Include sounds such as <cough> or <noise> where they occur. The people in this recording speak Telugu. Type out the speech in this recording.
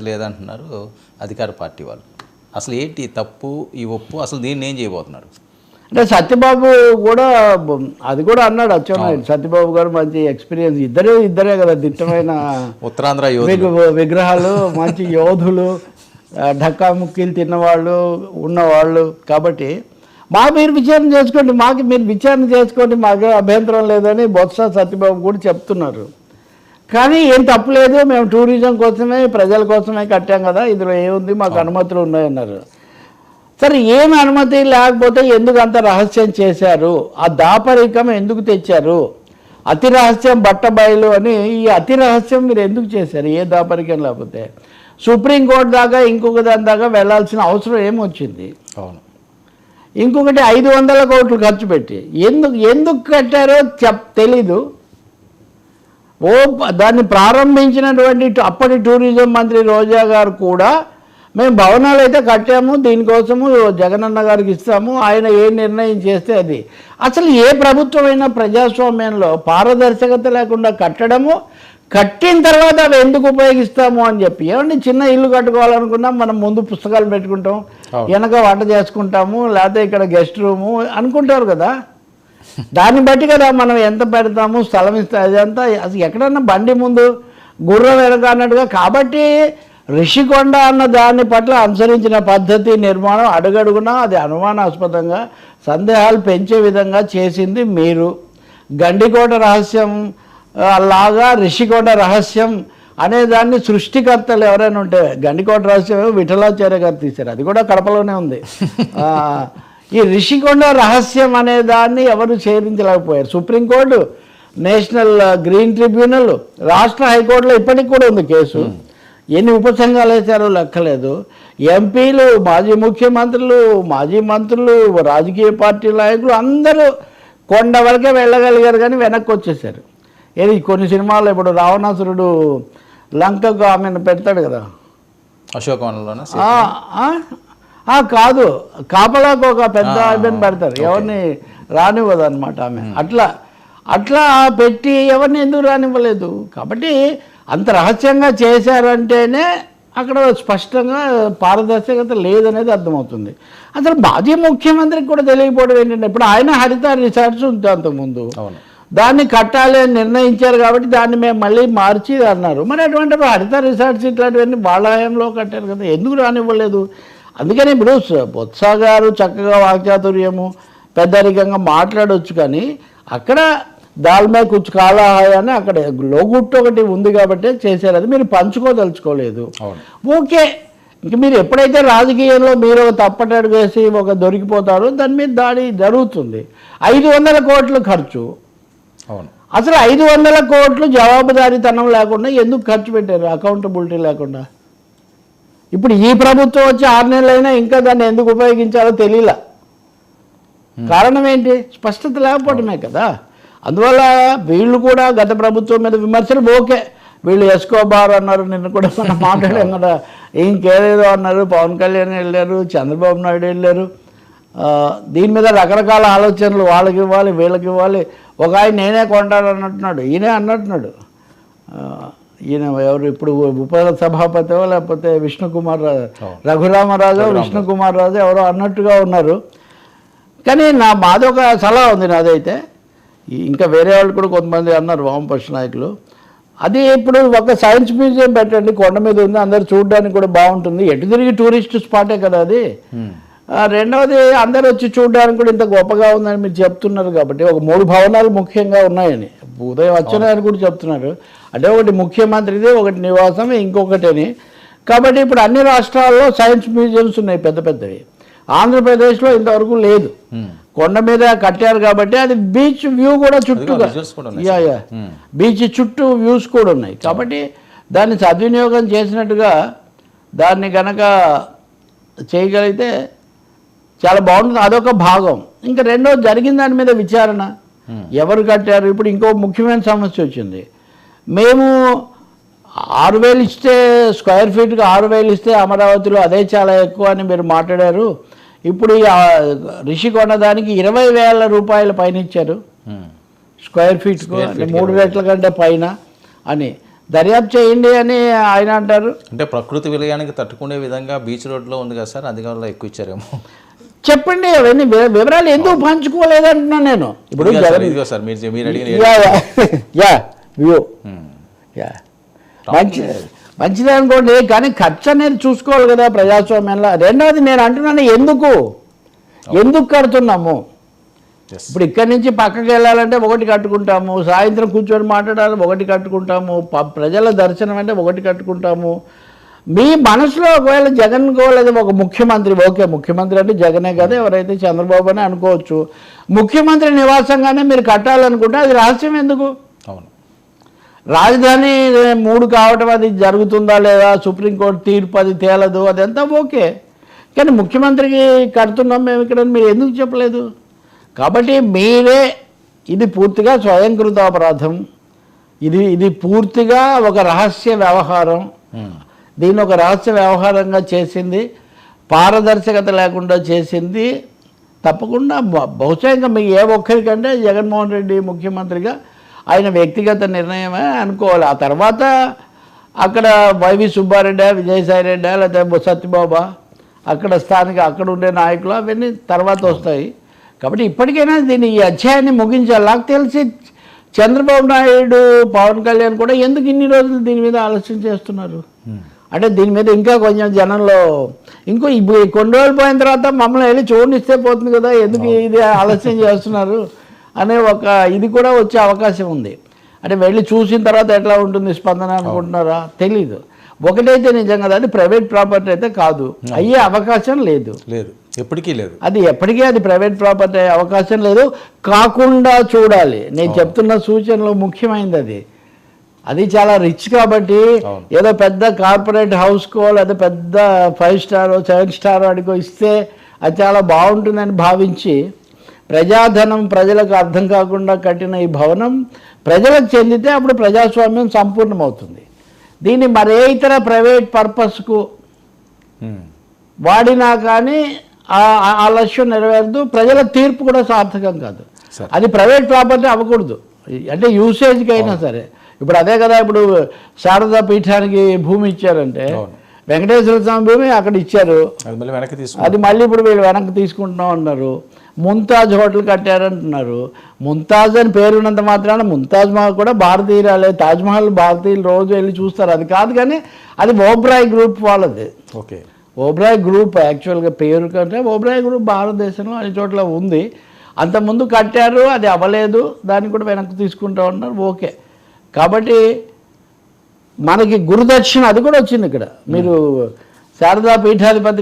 పరిస్థితి లేదంటున్నారు అధికార పార్టీ వాళ్ళు. అసలు ఏంటి తప్పు ఈ ఒప్పు? అసలు దీన్ని ఏం చేయబోతున్నారు? అంటే సత్యబాబు కూడా అది కూడా అన్నాడు అచ్చెన్నాయుడు. సత్యబాబు గారు మంచి ఎక్స్పీరియన్స్ ఇద్దరే ఇద్దరే కదా దిట్టమైన <laughs> ఉత్తరాంధ్ర విగ్రహాలు మంచి యోధులు ఢక్కా ముక్కీలు తిన్నవాళ్ళు ఉన్నవాళ్ళు కాబట్టి మా మీరు విచారణ చేసుకోండి మాకు మీరు విచారణ చేసుకోండి మాకు అభ్యంతరం లేదని బొత్స సత్యబాబు కూడా చెప్తున్నారు. కానీ ఏం తప్పులేదు మేము టూరిజం కోసమే ప్రజల కోసమే కట్టాం కదా. ఇందులో ఏముంది? మాకు అనుమతులు ఉన్నాయన్నారు. సరే ఏమి అనుమతి లేకపోతే ఎందుకు అంత రహస్యం చేశారు? ఆ దాపరికం ఎందుకు తెచ్చారు? అతి రహస్యం బట్టబయలు అని ఈ అతి రహస్యం మీరు ఎందుకు చేశారు? ఏ దాపరికం లేకపోతే? సుప్రీంకోర్టు దాకా ఇంకొక దాని దాకా వెళ్ళాల్సిన అవసరం ఏమొచ్చింది? అవును. ఇంకొకటి ఐదు వందల కోట్లు ఖర్చు పెట్టి. ఎందుకు ఎందుకు కట్టారో చెప్ తెలీదు. ఓ దాన్ని ప్రారంభించినటువంటి అప్పటి టూరిజం మంత్రి రోజా గారు కూడా మేము భవనాలు అయితే కట్టాము దీనికోసము జగనన్న గారికి ఇస్తాము ఆయన ఏ నిర్ణయం చేస్తే అది అసలు ఏ ప్రభుత్వమైనా ప్రజాస్వామ్యంలో పారదర్శకత లేకుండా కట్టడము కట్టిన తర్వాత అవి ఎందుకు ఉపయోగిస్తాము అని చెప్పి ఏమండి చిన్న ఇల్లు కట్టుకోవాలనుకున్నా మనం ముందు పుస్తకాలు పెట్టుకుంటాం. వెనక వంట చేసుకుంటాము లేకపోతే ఇక్కడ గెస్ట్ రూము అనుకుంటారు కదా దాన్ని బట్టి కదా మనం ఎంత పెడతాము స్థలం ఇస్తే అదంతా. అసలు ఎక్కడన్నా బండి ముందు గుర్రం వెనక అన్నట్టుగా. కాబట్టి రిషికొండ అన్న దాని పట్ల అనుసరించిన పద్ధతి నిర్మాణం అడుగడుగునా అది అనుమానాస్పదంగా సందేహాలు పెంచే విధంగా చేసింది మీరు. గండికోట రహస్యం లాగా రిషికొండ రహస్యం అనే దాన్ని సృష్టికర్తలు ఎవరైనా ఉంటే గండికోట రహస్యం విఠలాచార్య గారు తీశారు. అది కూడా కడపలోనే ఉంది. <laughs> ఈ రిషికొండ రహస్యం అనే దాన్ని ఎవరు ఛేదించలేకపోయారు. Supreme court national green tribunal రాష్ట్ర హైకోర్టులో ఇప్పటికి కూడా ఉంది కేసు. ఎన్ని ఉపసంఘాలు వేశారో లెక్కలేదు. ఎంపీలు మాజీ ముఖ్యమంత్రులు మాజీ మంత్రులు రాజకీయ పార్టీ నాయకులు అందరూ కొండ వరకే వెళ్ళగలిగారు కానీ వెనక్కి వచ్చేసారు ఏది కొన్ని సినిమాల్లో ఇప్పుడు రావణాసురుడు లంకకు ఆమెను పెడతాడు కదా. అశోకవనంలోనే? కాదు. కాపలాకు ఒక పెద్ద ఆమెను పెడతారు. ఎవరిని రానివ్వదు అనమాట ఆమె అట్లా అట్లా పెట్టి ఎవరిని ఎందుకు రానివ్వలేదు? కాబట్టి అంత రహస్యంగా చేశారంటేనే అక్కడ స్పష్టంగా పారదర్శకత లేదనేది అర్థమవుతుంది. అసలు మాజీ ముఖ్యమంత్రికి కూడా తెలియకపోవడం ఏంటంటే ఇప్పుడు ఆయన హరిత రిసార్ట్స్ ఉంది అంతకుముందు. దాన్ని కట్టాలి అని నిర్ణయించారు కాబట్టి దాన్ని మేము మళ్ళీ మార్చి అన్నారు మరి అటువంటి హరిత రిసార్ట్స్ ఇట్లాంటివన్నీ వాళ్ళ హయాంలో కట్టారు కదా ఎందుకు రానివ్వలేదు? అందుకని ఇప్పుడు బొత్స గారు చక్కగా వాక్చాతుర్యము పెద్దరికంగా మాట్లాడవచ్చు కానీ అక్కడ దాల్మే కుచ్చు కాలాహాయ అని అక్కడ లోగుట్టు ఒకటి ఉంది కాబట్టి చేశారు. అది మీరు పంచుకోదలుచుకోలేదు. ఓకే. ఇంక మీరు ఎప్పుడైతే రాజకీయంలో మీరు ఒక తప్పటడుగు వేసి ఒక దొరికిపోతారో దాని మీద దాడి జరుగుతుంది. ఐదు వందల కోట్లు ఖర్చు. అవును. అసలు ఐదు వందల కోట్లు జవాబుదారీతనం లేకుండా ఎందుకు ఖర్చు పెట్టారు? అకౌంటబిలిటీ లేకుండా. ఇప్పుడు ఈ ప్రభుత్వం వచ్చి ఆరు నెలలైనా ఇంకా దాన్ని ఎందుకు ఉపయోగించాలో తెలియలా. కారణం ఏంటి? స్పష్టత లేకపోవడమే కదా. అందువల్ల వీళ్ళు కూడా గత ప్రభుత్వం మీద విమర్శలు ఓకే. వీళ్ళు ఎస్కోబార్ అన్నారు నిన్న కూడా మనం <laughs> మాట్లాడాం కదా. ఇంకేదేదో అన్నారు పవన్ కళ్యాణ్ వెళ్ళారు చంద్రబాబు నాయుడు వెళ్ళారు. దీని మీద రకరకాల ఆలోచనలు వాళ్ళకి ఇవ్వాలి వీళ్ళకి ఇవ్వాలి. ఒక ఆయన నేనే కొంటాను అన్నట్టున్నాడు ఈయనే అన్నట్టున్నాడు. ఈయన ఎవరు ఇప్పుడు ఉప సభాపతి లేకపోతే విష్ణుకుమార్ రా- రఘురామరాజు విష్ణుకుమార్ రాజు ఎవరో అన్నట్టుగా ఉన్నారు. కానీ నా మాదొక సలహా ఉంది నాదైతే. ఇంకా వేరే వాళ్ళు కూడా కొంతమంది అన్నారు వామపక్ష నాయకులు. అది ఇప్పుడు ఒక సైన్స్ మ్యూజియం పెట్టండి కొండ మీద ఉంది అందరు చూడడానికి కూడా బాగుంటుంది. ఎటు తిరిగి టూరిస్ట్ స్పాటే కదా అది. రెండవది అందరు వచ్చి చూడడానికి కూడా ఇంత గొప్పగా ఉందని మీరు చెప్తున్నారు కాబట్టి ఒక మూడు భవనాలు ముఖ్యంగా ఉన్నాయని. ఉదయం అచ్చెన్నాయని కూడా చెప్తున్నారు. అంటే ఒకటి ముఖ్యమంత్రిది ఒకటి నివాసం ఇంకొకటిని. కాబట్టి ఇప్పుడు అన్ని రాష్ట్రాల్లో సైన్స్ మ్యూజియంస్ ఉన్నాయి పెద్ద పెద్దవి. ఆంధ్రప్రదేశ్లో ఇంతవరకు లేదు. కొండ మీద కట్టారు కాబట్టి అది బీచ్ వ్యూ కూడా ఉన్నాయి. Yeah yeah. బీచ్ చుట్టూ వ్యూస్ కూడా ఉన్నాయి. కాబట్టి దాన్ని సద్వినియోగం చేసినట్టుగా దాన్ని గనక చేయగలిగితే చాలా బాగుంటుంది. అదొక భాగం. ఇంకా రెండో జరిగిన దాని మీద విచారణ. ఎవరు కట్టారు? ఇప్పుడు ఇంకో ముఖ్యమైన సమస్య వచ్చింది. మేము ఆరు వేలు ఇస్తే స్క్వేర్ ఫీట్కి ఆరు వేలు ఇస్తే అమరావతిలో అదే చాలా ఎక్కువ అని మీరు మాట్లాడారు. ఇప్పుడు రిషికొండ దానికి ఇరవై వేల రూపాయల పైన ఇచ్చారు. స్క్వేర్ ఫీట్కు మూడు రేట్ల కంటే పైన అని. దర్యాప్తు చేయండి అని ఆయన అంటారు. అంటే ప్రకృతి విలయానికి తట్టుకునే విధంగా బీచ్ రోడ్లో ఉంది కదా సార్ అధికారులు ఎక్కువ ఇచ్చారేమో. చెప్పండి అవన్నీ వివరాలు ఎందుకు పంచుకోలేదంటున్నాను నేను? ఇప్పుడు సార్, మీరు మీరు యా యా వ్యూ. యా మంచి మంచిదే అనుకోండి కానీ ఖర్చు అనేది చూసుకోవాలి కదా ప్రజాస్వామ్యంలో. రెండవది నేను అంటున్నాను ఎందుకు? ఎందుకు కడుతున్నాము. ఇప్పుడు ఇక్కడి నుంచి పక్కకి వెళ్ళాలంటే ఒకటి కట్టుకుంటాము సాయంత్రం కూర్చొని మాట్లాడాలి ఒకటి కట్టుకుంటాము ప- ప్రజల దర్శనం అంటే ఒకటి కట్టుకుంటాము. మీ మనసులో ఒకవేళ జగన్ లేదా ఒక ముఖ్యమంత్రి ఓకే ముఖ్యమంత్రి అంటే జగనే కదా ఎవరైతే చంద్రబాబు అని అనుకోవచ్చు. ముఖ్యమంత్రి నివాసంగానే మీరు కట్టాలనుకుంటే అది రహస్యం ఎందుకు? అవును. రాజధాని మూడు కావటం అది జరుగుతుందా లేదా సుప్రీంకోర్టు తీర్పు అది తేలదు అదంతా ఓకే. కానీ ముఖ్యమంత్రికి కడుతున్నాం మేము ఇక్కడ మీరు ఎందుకు చెప్పలేదు? కాబట్టి మీరే ఇది పూర్తిగా స్వయంకృత అపరాధం ఇది ఇది పూర్తిగా ఒక రహస్య వ్యవహారం. దీన్ని ఒక రహస్య వ్యవహారంగా చేసింది పారదర్శకత లేకుండా చేసింది. తప్పకుండా బహుశా ఇంకా మీ ఏ ఒక్కరికంటే జగన్మోహన్ రెడ్డి ముఖ్యమంత్రిగా ఆయన వ్యక్తిగత నిర్ణయమే అనుకోవాలి. ఆ తర్వాత అక్కడ వైవి సుబ్బారెడ్డి విజయసాయి రెడ్డి లేకపోతే సత్యబాబా అక్కడ స్థానిక అక్కడ ఉండే నాయకులు అవన్నీ తర్వాత వస్తాయి. కాబట్టి ఇప్పటికైనా దీన్ని ఈ అధ్యాయాన్ని ముగించాలి. నాకు తెలిసి చంద్రబాబు నాయుడు పవన్ కళ్యాణ్ కూడా ఎందుకు ఇన్ని రోజులు దీని మీద ఆలోచన చేస్తున్నారు? అంటే దీని మీద ఇంకా కొంచెం జనంలో ఇంకో ఇప్పుడు కొన్ని రోజులు పోయిన తర్వాత మమ్మల్ని వెళ్ళి చూడనిస్తే పోతుంది కదా ఎందుకు ఇది ఆలస్యం చేస్తున్నారు అనే ఒక ఇది కూడా వచ్చే అవకాశం ఉంది. అంటే వెళ్ళి చూసిన తర్వాత ఎట్లా ఉంటుంది స్పందన అనుకుంటున్నారా? తెలీదు. ఒకటైతే నిజం కదా అది ప్రైవేట్ ప్రాపర్టీ అయితే కాదు. అయ్యే అవకాశం లేదు. లేదు. ఎప్పటికీ లేదు. అది ఎప్పటికీ అది ప్రైవేట్ ప్రాపర్టీ అయ్యే అవకాశం లేదు. కాకుండా చూడాలి. నేను చెప్తున్న సూచనలు ముఖ్యమైనది అది. అది చాలా రిచ్ కాబట్టి. ఏదో పెద్ద కార్పొరేట్ హౌస్కో లేదా పెద్ద ఫైవ్ స్టార్ సెవెన్ స్టార్ వాడికో ఇస్తే అది చాలా బాగుంటుందని భావించి ప్రజాధనం ప్రజలకు అర్థం కాకుండా కట్టిన ఈ భవనం ప్రజలకు చెందితే అప్పుడు ప్రజాస్వామ్యం సంపూర్ణమవుతుంది దీన్ని మరే ఇతర ప్రైవేట్ పర్పస్కు ఉమ్. వాడినా కానీ ఆ- లక్ష్యం నెరవేరదు ప్రజల తీర్పు కూడా సార్థకం కాదు. అది ప్రైవేట్ ప్రాపర్టీ అవ్వకూడదు అంటే యూసేజ్కి అయినా సరే ఇప్పుడు అదే కదా ఇప్పుడు శారదా పీఠానికి భూమి ఇచ్చారంటే. వెంకటేశ్వర స్వామి భూమి అక్కడ ఇచ్చారు. అది మళ్ళీ ఇప్పుడు వీళ్ళు వెనక్కి తీసుకుంటున్నాం అన్నారు. ముంతాజ్ హోటల్ కట్టారంటున్నారు. ముంతాజ్ అని పేరున్నంత మాత్రాన ముంతాజ్ మహల్ కూడా భారతీయురాలే. తాజ్మహల్ భారతీయులు రోజు వెళ్ళి చూస్తారు. అది కాదు కానీ అది ఓబ్రాయ్ గ్రూప్ వాళ్ళది. ఓకే. ఓబ్రాయ్ గ్రూప్ యాక్చువల్గా పేరు కంటే ఓబ్రాయ్ గ్రూప్ భారతదేశంలో అన్ని చోట్ల ఉంది. అంతకుముందు కట్టారు అది అవ్వలేదు. దాన్ని కూడా వెనక్కి తీసుకుంటా ఉన్నారు. ఓకే. కాబట్టి మనకి గురుదక్షిణ అది కూడా వచ్చింది ఇక్కడ. మీరు శారదా పీఠాధిపతి